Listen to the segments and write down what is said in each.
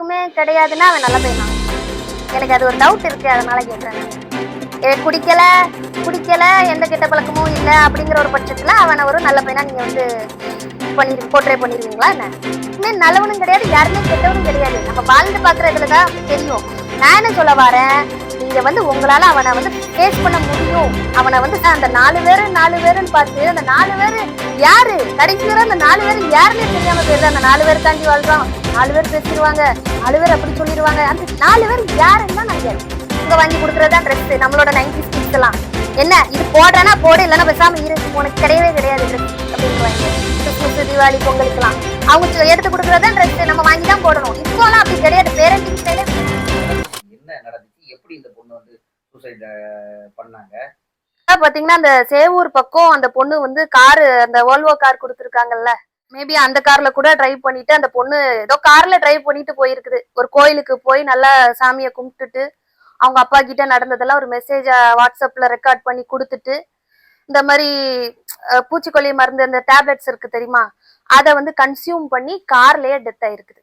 யாருக்குமே கிடையாதுன்னா அவன் நல்ல பையனா எனக்கு அது ஒரு டவுட் இருக்கு அதனால கேட்குறேன் எனக்கு குடிக்கல? குடிக்கல எந்த கெட்ட பழக்கமும் இல்லை அப்படிங்கிற ஒரு பட்சத்தில் அவனை ஒரு நல்ல பையனா நீங்கள் வந்து பண்ணி போர்ட்ரே பண்ணிடுவீங்களா என்ன? நல்லவனும் கிடையாது யாருமே கெட்டவனும் கிடையாது. நம்ம வாழ்ந்து பார்க்குறதுல தான் தெரியும். நான் என்ன சொல்ல வரேன்? நீங்கள் வந்து உங்களால் அவனை வந்து ஃபேஸ் பண்ண முடியும். அவனை வந்து அந்த நாலு பேரு நாலு பேருன்னு பார்த்து அந்த நாலு பேர் யாரு? கடைசி அந்த நாலு பேர் யாருன்னே தெரியாமல் போயிருது அந்த நாலு பேர் தாண்டி வாழ்றோம். நாலு பேர் பேசிடுவாங்க. நாலு பேர் அப்படி சொல்லிடுவாங்க. அந்த நாலு பேர் யாருன்னு தான் நான் இங்க வாங்கி கொடுக்குறதா ட்ரெஸ் நம்மளோட நைன்டி ஸ்கிட்ஸ் எல்லாம். என்ன? இது போடுறேன்னா போடு இல்லைன்னா பேசாம இரு. உனக்கு கிடையவே கிடையாது ட்ரெஸ் அப்படின்றாங்க கிறிஸ்மஸ் தீபாவளி பொங்கலுக்குலாம் அவங்க எடுத்து கொடுக்குறதா ட்ரெஸ் நம்ம வாங்கி தான் போடணும். இப்போலாம் அப்படி கிடையாது. பேரண்டிங் ஸ்டைலே என்ன நடந்துச்சு? எப்படி இந்த பொண்ணு வந்து சூசைட் பண்ணாங்க? பாத்தீங்கன்னா அந்த சேவூர் பக்கம் அந்த பொண்ணு வந்து காரு அந்த ஓல்வோ கார் கொடுத்துருக்காங்கல்ல. மேபி அந்த கார்ல கூட டிரைவ் பண்ணிட்டு அந்த பொண்ணு ஏதோ கார்ல டிரைவ் பண்ணிட்டு போயிருக்குது. ஒரு கோயிலுக்கு போய் நல்லா சாமியை கும்பிட்டுட்டு அவங்க அப்பா கிட்ட நடந்ததெல்லாம் ஒரு மெசேஜ வாட்ஸ்அப்ல ரெக்கார்ட் பண்ணி கொடுத்துட்டு இந்த மாதிரி பூச்சிக்கொல்லி மருந்து அந்த டேப்லெட்ஸ் இருக்கு தெரியுமா? அதை வந்து கன்சியூம் பண்ணி கார்லயே டெத் ஆயிருக்குது.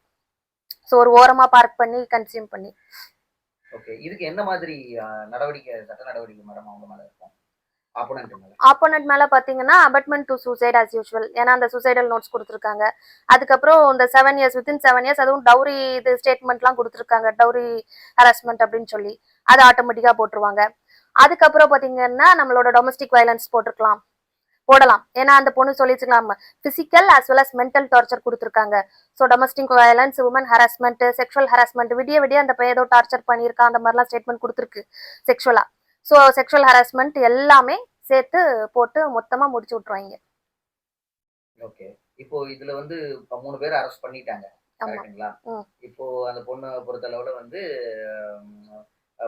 ஸோ ஒரு ஓரமா பார்க் பண்ணி கன்சியூம் பண்ணி. ஓகே இதுக்கு என்ன மாதிரி நடவடிக்கை சட்ட நடவடிக்கை மேடம் அவங்க மேல இருக்கும்? ஆப்போனட் மேல. பாத்தீங்கன்னா abetment to suicide as usual ஏன்னா அந்த சூசைடல் நோட்ஸ் கொடுத்துருக்காங்க. அதுக்கப்புறம் இந்த seven years within seven years அதுவும் டவுரி இது ஸ்டேட்மெண்ட்லாம் கொடுத்துருக்காங்க. டவுரி ஹராஸ்மெண்ட் அப்படின்னு சொல்லி. அது ஆட்டோமேட்டிக்கா போட்டுருவாங்க. அதுக்கப்புறம் பாத்தீங்கன்னா நம்மளோட டொமஸ்டிக் வயலன்ஸ் போட்டிருக்கலாம். போடலாம். ஏன்னா அந்த பொண்ணு சொல்லிச்சுக்கலாம். Physical as well as mental torture கொடுத்துருக்காங்க. So domestic violence woman harassment sexual harassment விடிய விடிய அந்த பையன் ஏதோ டார்ச்சர் பண்ணியிருக்கா அந்த மாதிரிலாம் ஸ்டேட்மெண்ட் கொடுத்துருக்கு. செக்ஷுவலா ஸோ செக்ஷுவல் ஹராஸ்மெண்ட் எல்லாமே சேர்த்து போட்டு மொத்தமா முடிச்சு விட்டுருவாங்க. ஓகே இப்போ இதுல வந்து மூணு பேர் அரெஸ்ட் பண்ணிட்டாங்க. கரெக்ட்டுங்களா. இப்போ அந்த பொண்ணை பொறுத்தளவுல வந்து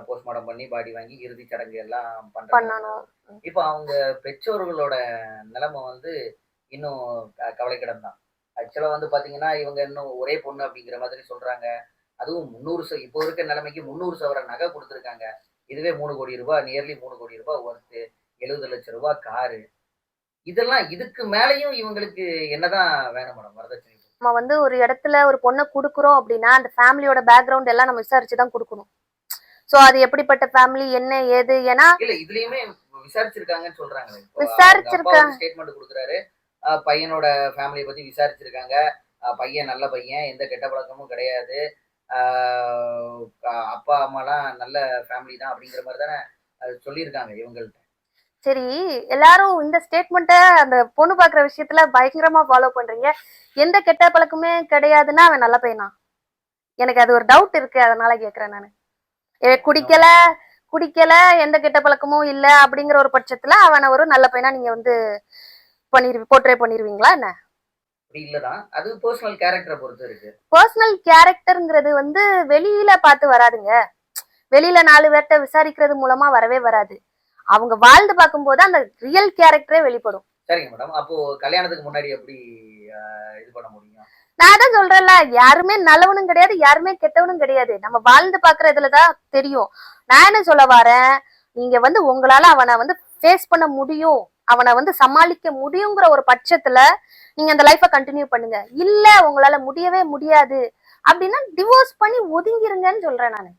போஸ்ட்மார்ட்டம் பண்ணி பாடி வாங்கி இறுதி சடங்கு எல்லாம் பண்றாங்க. இப்போ அவங்க பெற்றோர்களோட நிலைமை வந்து இன்னும் கவலைக்கிடம் தான் ஆக்சுவலா வந்து பாத்தீங்கன்னா இவங்க இன்னும் ஒரே பொண்ணு அப்படிங்கிற மாதிரி சொல்றாங்க. அதுவும் முந்நூறு இப்போ இருக்க நிலைமைக்கு முந்நூறு சவர நகை கொடுத்துருக்காங்க. இதுவே மூணு கோடி ரூபாய் நியர்லி மூணு கோடி ரூபாய் ஒர்த்து எழுபது லட்சம் ரூபாய் காரு இதெல்லாம் இதுக்கு மேலேயும் இவங்களுக்கு என்னதான் வேணும் மேடம் வரதட்சணை நம்ம வந்து ஒரு இடத்துல ஒரு பொண்ணை கொடுக்குறோம் அப்படின்னா அந்த ஃபேமிலியோட பேக்ரவுண்ட் எல்லாம் நம்ம விசாரிச்சு தான் கொடுக்கணும். ஸோ அது எப்படிப்பட்ட ஃபேமிலி என்ன ஏது ஏன்னா இல்ல இதுலயுமே விசாரிச்சிருக்காங்கன்னு சொல்றாங்க. விசாரிச்சிருக்காங்க. ஸ்டேட்மெண்ட் கொடுக்குறாரு. பையனோட ஃபேமிலியை பத்தி விசாரிச்சிருக்காங்க. பையன் நல்ல பையன் எந்த கெட்ட பழக்கமும் கிடையாது. அப்பா அம்மாலாம் நல்ல ஃபேமிலி தான் அப்படிங்கிற மாதிரி தானே சொல்லியிருக்காங்க இவங்கள்ட்ட. சரி எல்லாரும் இந்த ஸ்டேட்மெண்ட்டை அந்த பொண்ணு பார்க்குற விஷயத்துல பயங்கரமா ஃபாலோ பண்றீங்க. எந்த கெட்ட பழக்கமே கிடையாதுன்னா அவன் நல்ல பையனா? எனக்கு அது ஒரு டவுட் இருக்கு அதனால கேக்குறேன் நான். ஏ குடிக்கல குடிக்கல எந்த கெட்ட பழக்கமும் இல்ல அப்படிங்கிற ஒரு பட்சத்துல அவனை ஒரு நல்ல பையனா நீங்க வந்து பண்ணிரு போர்ட்ரே பண்ணிருவீங்களா என்ன? அப்படி இல்லதான். அது பர்சனல் கேரக்டரை பொறுத்து இருக்கு. பர்சனல் கேரக்டர்ங்கிறது வந்து வெளியில பார்த்து வராதுங்க. வெளியில நாலு பேர்ட்ட விசாரிக்கிறது மூலமா வரவே வராது. அவங்க வாழ்ந்து பார்க்கும்போது அந்த ரியல் கேரக்டரே வெளிப்படும். சரிங்க மேடம் அப்போ கல்யாணத்துக்கு முன்னாடி எப்படி அஹ், இது பண்ண முடியும்? நான் தான் சொல்றேன்ல யாருமே நல்லவனும் கிடையாது யாருமே கெட்டவனும் கிடையாது. நம்ம வாழ்ந்து பாக்குறதுல தான் தெரியும். நான் என்ன சொல்ல வரேன்? நீங்க வந்து உங்களால அவனை வந்து ஃபேஸ் பண்ண முடியும். அவனை வந்து சமாளிக்க முடியுங்கிற ஒரு பட்சத்துல நீங்க அந்த லைஃபை கண்டினியூ பண்ணுங்க. இல்ல உங்களால முடியவே முடியாது. அப்படின்னா டிவோர்ஸ் பண்ணி ஒதுங்கிருங்கன்னு சொல்றேன் நான்.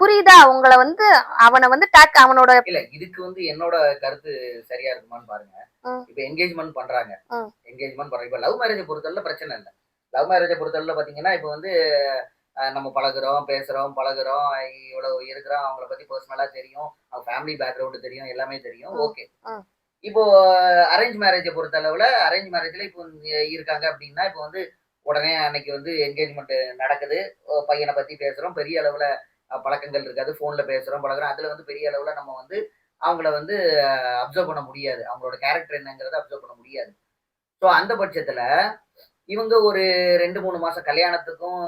புரியுதா? உங்களை வந்து அவனை வந்து டேக் அவனோட இல்ல இதுக்கு வந்து என்னோட கருத்து சரியா இருக்குமான்னு பாருங்க. இப்ப என்கேஜ்மெண்ட் பண்றாங்க. என்கேஜ்மெண்ட் பண்றாங்க. இப்ப லவ் மேரேஜை பொறுத்தவரை பிரச்சனை இல்லை. லவ் மேரேஜை பொறுத்தவரை பாத்தீங்கன்னா இப்ப வந்து நம்ம பழகுறோம் பேசுறோம் பழகுறோம் இவ்வளவு இருக்கிறோம் அவங்கள பத்தி பர்சனலா தெரியும். அவங்க ஃபேமிலி பேக்ரவுண்ட் தெரியும் எல்லாமே தெரியும். ஓகே. இப்போ அரேஞ்ச் மேரேஜை பொறுத்த அளவுல அரேஞ்ச் மேரேஜ்ல இப்போ இருக்காங்க அப்படின்னா இப்போ வந்து உடனே அன்னைக்கு வந்து என்கேஜ்மெண்ட் நடக்குது. பையனை பத்தி பேசுறோம். பெரிய அளவுல பழக்கங்கள் இருக்காது. ஃபோனில் பேசுறோம் பழகுறோம். அதுல வந்து பெரிய அளவுல நம்ம வந்து அவங்கள வந்து அப்சர்வ் பண்ண முடியாது. அவங்களோட கேரக்டர் என்னங்கிறத அப்சர்வ் பண்ண முடியாது. ஸோ அந்த பட்சத்துல இவங்க ஒரு ரெண்டு மூணு மாசம் கல்யாணத்துக்கும்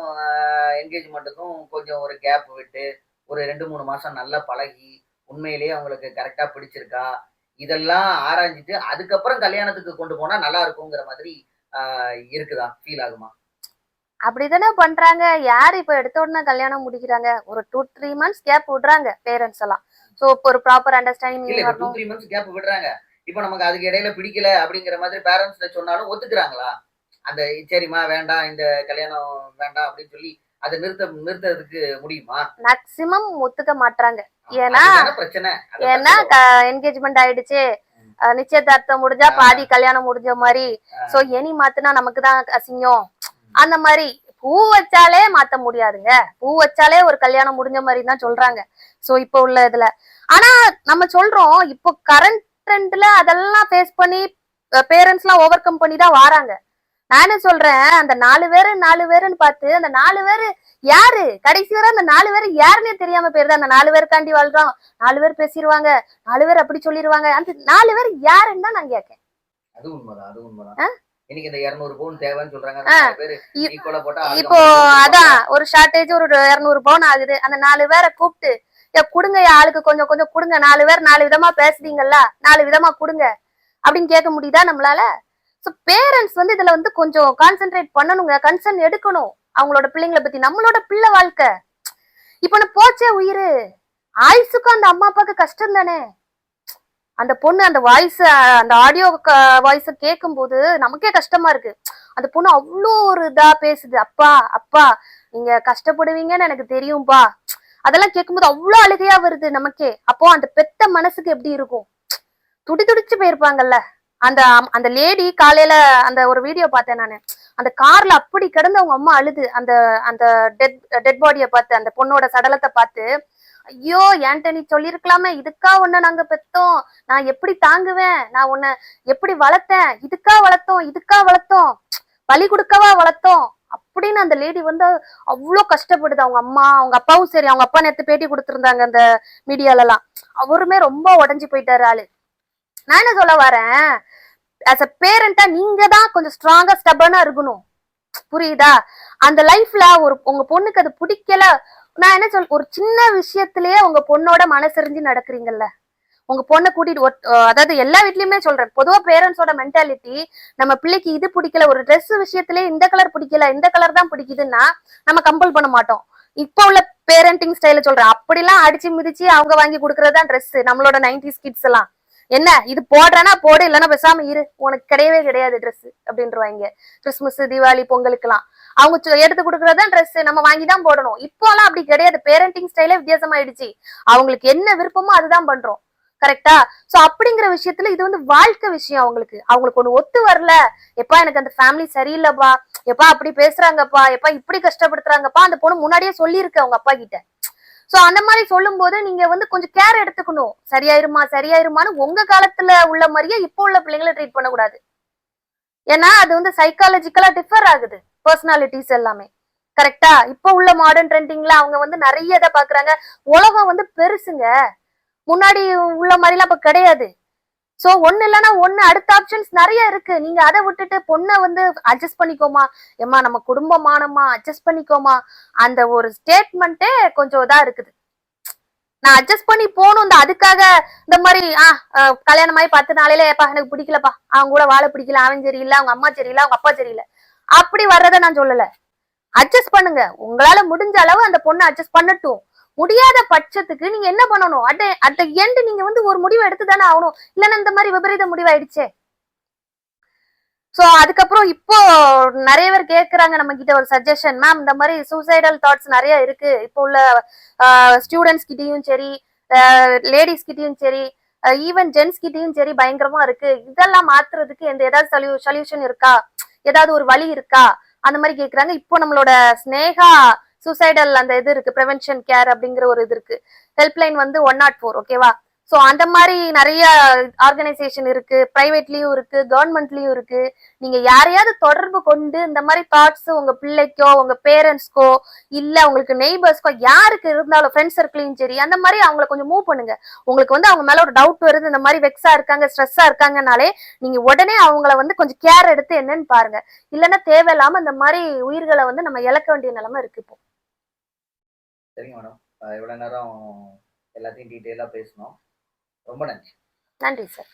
என்கேஜ்மெண்ட்டுக்கும் கொஞ்சம் ஒரு கேப் விட்டு ஒரு ரெண்டு மூணு மாசம் நல்லா பழகி உண்மையிலேயே அவங்களுக்கு கரெக்டாக பிடிச்சிருக்கா? இதெல்லாம் ஆராய்ஞ்சிட்டு அதுக்கப்புறம் கல்யாணத்துக்கு கொண்டு போனா நல்லா இருக்குங்கிற மாதிரி ஆஹ் இருக்குதா? ஃபீல் ஆகுமா? அப்படிதானே பண்றாங்க. யார் இப்ப எடுத்த உடனே கல்யாணம் முடிக்கிறாங்க? ஒரு டூ த்ரீ மந்த்ஸ் கேப் விடுறாங்க பேரண்ட்ஸ் எல்லாம். சோ ஒரு proper understanding two three months gap விடுறாங்க. இப்ப நமக்கு அதுக்கு இடையில பிடிக்கல அப்படிங்கிற மாதிரி பேரண்ட்ஸ் சொன்னாலும் ஒத்துக்கிறாங்களா? அந்த சரிம்மா வேண்டாம் இந்த கல்யாணம் வேண்டாம் அப்படின்னு சொல்லி அதை நிறுத்த நிறுத்துறதுக்கு முடியுமா? மேக்சிமம் ஒத்துக்க மாட்றாங்க. ஏன்னா ஏன்னா என்கேஜ்மெண்ட் ஆயிடுச்சு. நிச்சயதார்த்தம் முடிஞ்சா பாதி கல்யாணம் முடிஞ்ச மாதிரி. சோ எனி மாத்துனா நமக்கு தான் அசிங்கம். அந்த மாதிரி பூ வச்சாலே மாத்த முடியாதுங்க. பூ வச்சாலே ஒரு கல்யாணம் முடிஞ்ச மாதிரி தான் சொல்றாங்க. சோ இப்போ உள்ள இதுல. ஆனா நம்ம சொல்றோம் இப்போ கரண்ட் ட்ரெண்ட்ல அதெல்லாம் ஃபேஸ் பண்ணி பேரண்ட்ஸ் எல்லாம் ஓவர் கம் பண்ணி தான் வாராங்க. நான் என்ன சொல்றேன் அந்த நாலு பேரு நாலு பேருன்னு பார்த்து அந்த நாலு பேரு யாரு? கடைசி வரை அந்த நாலு பேர் யாருன்னே தெரியாம போயிருது. அந்த நாலு பேருக்காண்டி வாழ்றோம். நாலு பேர் பேசிடுவாங்க நாலு பேர் அப்படி சொல்லிடுவாங்க அந்த நாலு பேர் யாருன்னு தான் நான் கேட்கேன். அது உண்மைதான் அது? உண்மைதான். இன்னைக்கு இந்த 200 பவுன் தேவைன்னு சொல்றாங்க. ஆ. அந்த பேரு இ- ஈக்குவலா போட்டா ஆளுக்கு இப்போ அதான் ஒரு ஷார்டேஜ் ஒரு இருநூறு பவுன் ஆகுது. அந்த நாலு பேரை கூப்பிட்டு கொடுங்க ஆளுக்கு கொஞ்சம் கொஞ்சம் கொடுங்க. நாலு பேர் நாலு விதமா பேசுறீங்கல்ல. நாலு விதமா கொடுங்க. அப்படின்னு கேட்க முடியுதா நம்மளால? ஸோ பேரண்ட்ஸ் வந்து இதுல வந்து கொஞ்சம் கான்சென்ட்ரேட் பண்ணணுங்க கன்சர்ன் எடுக்கணும். அவங்களோட பிள்ளைங்களை பத்தி நம்மளோட பிள்ளை வாழ்க்கை. இப்ப நான் போச்சே உயிர். ஆயுசுக்கும் அந்த அம்மா அப்பாவுக்கு கஷ்டம் தானே. அந்த பொண்ணு அந்த வாய்ஸ் அந்த ஆடியோ வாய்ஸ கேட்கும்போது நமக்கே கஷ்டமா இருக்கு. அந்த பொண்ணு அவ்வளோ ஒரு இதா பேசுது. அப்பா அப்பா நீங்க கஷ்டப்படுவீங்கன்னு எனக்கு தெரியும்பா அதெல்லாம் கேட்கும்போது அவ்வளோ அழுகையா வருது நமக்கே. அப்போ அந்த பெத்த மனசுக்கு எப்படி இருக்கும்? துடி துடிச்சு போயிருப்பாங்கல்ல. அந்த அம்- அந்த லேடி காலையில அந்த ஒரு வீடியோ பார்த்தேன் நான். அந்த கார்ல அப்படி கிடந்து அவங்க அம்மா அழுது. அந்த அந்த டெட் டெட் பாடியை பார்த்து அந்த பொண்ணோட சடலத்தை பார்த்து ஐயோ ஏன்ட்ட நீ சொல்லியிருக்கலாமே இதுக்கா உன்னை நாங்க பெத்தோம். நான் எப்படி தாங்குவேன்? நான் உன்னை எப்படி வளர்த்தேன்? இதுக்கா வளர்த்தோம் இதுக்கா வளர்த்தோம். பலி கொடுக்கவா வளர்த்தோம்? அப்படின்னு அந்த லேடி வந்து அவ்வளோ கஷ்டப்படுது. அவங்க அம்மா அவங்க அப்பாவும் சரி அவங்க அப்பா நேற்று பேட்டி கொடுத்துருந்தாங்க அந்த மீடியாலலாம் அவருமே ரொம்ப உடஞ்சி போயிட்டாரு ஆளு. நான் என்ன சொல்ல வரேன்? ஆஸ் அ பேரண்டா நீங்க தான் கொஞ்சம் ஸ்ட்ராங்கா ஸ்டபனா இருக்கணும். புரியுதா? அந்த லைஃப்ல ஒரு உங்க பொண்ணுக்கு அது பிடிக்கல நான் என்ன சொல் ஒரு சின்ன விஷயத்திலேயே உங்க பொண்ணோட மனசறிஞ்சு நடக்கிறீங்கல்ல. உங்க பொண்ணை கூட்டிட்டு ஒட்- அதாவது எல்லா வீட்லயுமே சொல்றேன் பொதுவா பேரண்ட்ஸோட மென்டாலிட்டி நம்ம பிள்ளைக்கு இது பிடிக்கல ஒரு ட்ரெஸ் விஷயத்திலே இந்த கலர் பிடிக்கல இந்த கலர் தான் பிடிக்குதுன்னா நம்ம கம்பல் பண்ண மாட்டோம். இப்போ உள்ள பேரண்டிங் ஸ்டைல சொல்றேன் அப்படிலாம் அடிச்சு மிதிச்சு அவங்க வாங்கி கொடுக்கறது தான் ட்ரெஸ் நம்மளோட நைன்டிஸ் கிட்ஸ் எல்லாம். என்ன இது போடுறேன்னா போடு இல்லைன்னா பேசாம இரு. உனக்கு கிடையவே கிடையாது ட்ரெஸ் அப்படின்றவாங்க. கிறிஸ்மஸ் தீபாவளி பொங்கலுக்குலாம் அவங்க எடுத்து கொடுக்கறதான் ட்ரெஸ் நம்ம வாங்கி தான் போடணும். இப்போலாம் அப்படி கிடையாது. பேரண்டிங் ஸ்டைலே வித்தியாசமாயிடுச்சு. அவங்களுக்கு என்ன விருப்பமோ அதுதான் பண்றோம். கரெக்டா சோ அப்படிங்கிற விஷயத்துல இது வந்து வாழ்க்கை விஷயம் அவங்களுக்கு. அவங்களுக்கு ஒண்ணு ஒத்து வரல. எப்பா எனக்கு அந்த ஃபேமிலி சரியில்லைப்பா. எப்பா அப்படி பேசுறாங்கப்பா. எப்பா இப்படி கஷ்டப்படுத்துறாங்கப்பா. அந்த பொண்ணு முன்னாடியே சொல்லியிருக்கு அவங்க அப்பா கிட்ட. சோ அந்த மாதிரி சொல்லும்போது நீங்க வந்து கொஞ்சம் கேர் எடுத்துக்கணும். சரியாயிருமா சரியாயிருமான்னு உங்க காலத்துல உள்ள மாதிரியே இப்போ உள்ள பிள்ளைங்களை ட்ரீட் பண்ணக்கூடாது. ஏன்னா அது வந்து சைக்காலஜிக்கலா டிஃபர் ஆகுது. பர்சனாலிட்டிஸ் எல்லாமே. கரெக்டா இப்போ உள்ள மாடர்ன் ட்ரெண்டிங்ல அவங்க வந்து நிறைய இதை பாக்குறாங்க உலகம் வந்து பெருசுங்க. முன்னாடி உள்ள மாதிரிலாம் இப்ப கிடையாது. சோ ஒன்னு இல்லைன்னா ஒண்ணு அடுத்த ஆப்ஷன்ஸ் நிறைய இருக்கு. நீங்க அதை விட்டுட்டு பொண்ணை வந்து அட்ஜஸ்ட் பண்ணிக்கோமா? ஏம்மா நம்ம குடும்பமானம்மா அட்ஜஸ்ட் பண்ணிக்கோமா? அந்த ஒரு ஸ்டேட்மெண்ட்டே கொஞ்சம் இதா இருக்குது. நான் அட்ஜஸ்ட் பண்ணி போகணும் இந்த அதுக்காக இந்த மாதிரி ஆ கல்யாணம் ஆகி பத்து நாளையில ஏப்பா எனக்கு பிடிக்கலப்பா. அவங்க கூட வாழ பிடிக்கல அவன் சரியில்லை அவங்க அம்மா சரியில்லை அவங்க அப்பா சரியில்லை. அப்படி வர்றதை நான் சொல்லல. அட்ஜஸ்ட் பண்ணுங்க. உங்களால முடிஞ்ச அளவு அந்த பொண்ணை அட்ஜஸ்ட் பண்ணட்டும். முடியாத பட்சத்துக்கு நீங்க என்ன பண்ணணும்? அட் அட் எண்ட் நீங்க வந்து ஒரு முடிவு எடுத்து தானே ஆகணும். இல்லைன்னா இந்த மாதிரி விபரீத முடிவாயிடுச்சே. ஸோ அதுக்கப்புறம் இப்போ நிறைய பேர் கேட்குறாங்க நம்ம கிட்ட ஒரு சஜஷன் மேம் இந்த மாதிரி சூசைடல் தாட்ஸ் நிறைய இருக்கு. இப்போ உள்ள ஸ்டூடெண்ட்ஸ் கிட்டேயும் சரி லேடிஸ் கிட்டேயும் சரி ஈவன் ஜென்ஸ் கிட்டேயும் சரி பயங்கரமா இருக்கு. இதெல்லாம் மாத்துறதுக்கு எந்த ஏதாவது சொல்யூ சொல்யூஷன் இருக்கா? ஏதாவது ஒரு வழி இருக்கா? அந்த மாதிரி கேட்குறாங்க இப்போ நம்மளோட ஸ்னேகா சூசைடல் அந்த இது இருக்கு ப்ரிவென்ஷன் கேர் அப்படிங்கிற ஒரு இது இருக்கு. ஹெல்ப்லைன் வந்து ஒன் நாட் ஃபோர் ஓகேவா ஸோ அந்த மாதிரி நிறைய ஆர்கனைசேஷன் இருக்கு பிரைவேட்லயும் இருக்கு கவர்மெண்ட்லயும் இருக்கு. நீங்க யாரையாவது தொடர்பு கொண்டு இந்த மாதிரி தாட்ஸ் உங்க பிள்ளைக்கோ உங்க பேரண்ட்ஸ்க்கோ இல்ல உங்களுக்கு நெய்பர்ஸ்க்கோ யாருக்கு இருந்தாலும் ஃப்ரெண்ட்ஸ் சர்க்கிளையும் சரி அந்த மாதிரி அவங்கள கொஞ்சம் மூவ் பண்ணுங்க. உங்களுக்கு வந்து அவங்க மேல ஒரு டவுட் வருது இந்த மாதிரி வெக்ஸா இருக்காங்க ஸ்ட்ரெஸ்ஸா இருக்காங்கனாலே நீங்க உடனே அவங்கள வந்து கொஞ்சம் கேர் எடுத்து என்னன்னு பாருங்க. இல்லைன்னா தேவையில்லாம இந்த மாதிரி உயிர்களை வந்து நம்ம இழக்க வேண்டிய நிலைமை இருக்கு இப்போ. சரிங்க மேடம் இவ்வளோ நேரம் எல்லாத்தையும் டீட்டெயிலாக பேசணும் ரொம்ப நன்றி. நன்றி சார்